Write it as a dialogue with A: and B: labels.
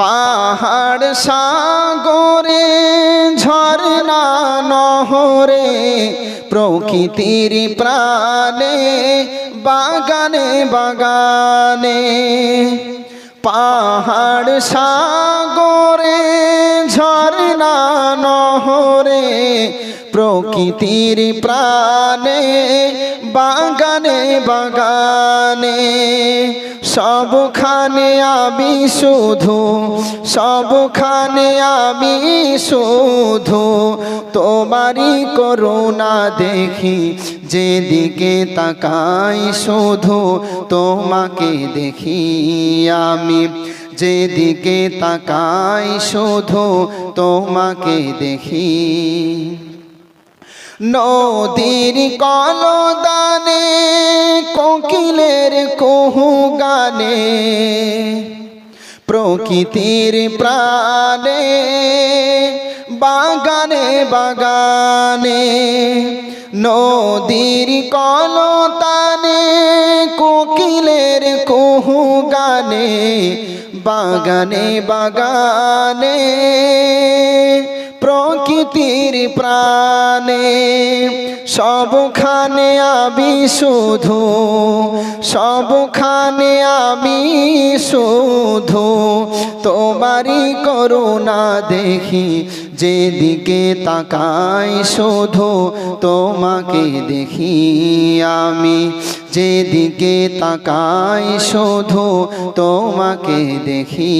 A: পাহাড় সাগরে ঝর্ণা নহরে প্রকৃতির প্রাণে বাগানে বাগানে। পাহাড় সাগরে ঝর্ণা নহরে প্রকৃতির প্রাণে, বাগানে বাগানে। সবখানে আমি শুধু, সবখানে আমি শুধু। তোমারই করুণা দেখি, যেদিকে তাকাই শুধু। তোমাকে দেখি আমি, যেদিকে তাকাই শুধু। তোমাকে দেখি। নদীর কলদানে, কোকিলের কুহু গানে প্রকৃতির প্রাণে, বাগানে বাগানে, নদীর কলতানে, কোকিলের কুহু গানে বাগানে বাগানে প্রকৃতির প্রাণে সবখানে আমি শুধু, সবখানে আমি শুধু। তোমারই করুণা দেখি, যেদিকে তাকাই শুধু, তোমাকে দেখি আমি। যেদিকে তাকাই শুধু, তোমাকে দেখি।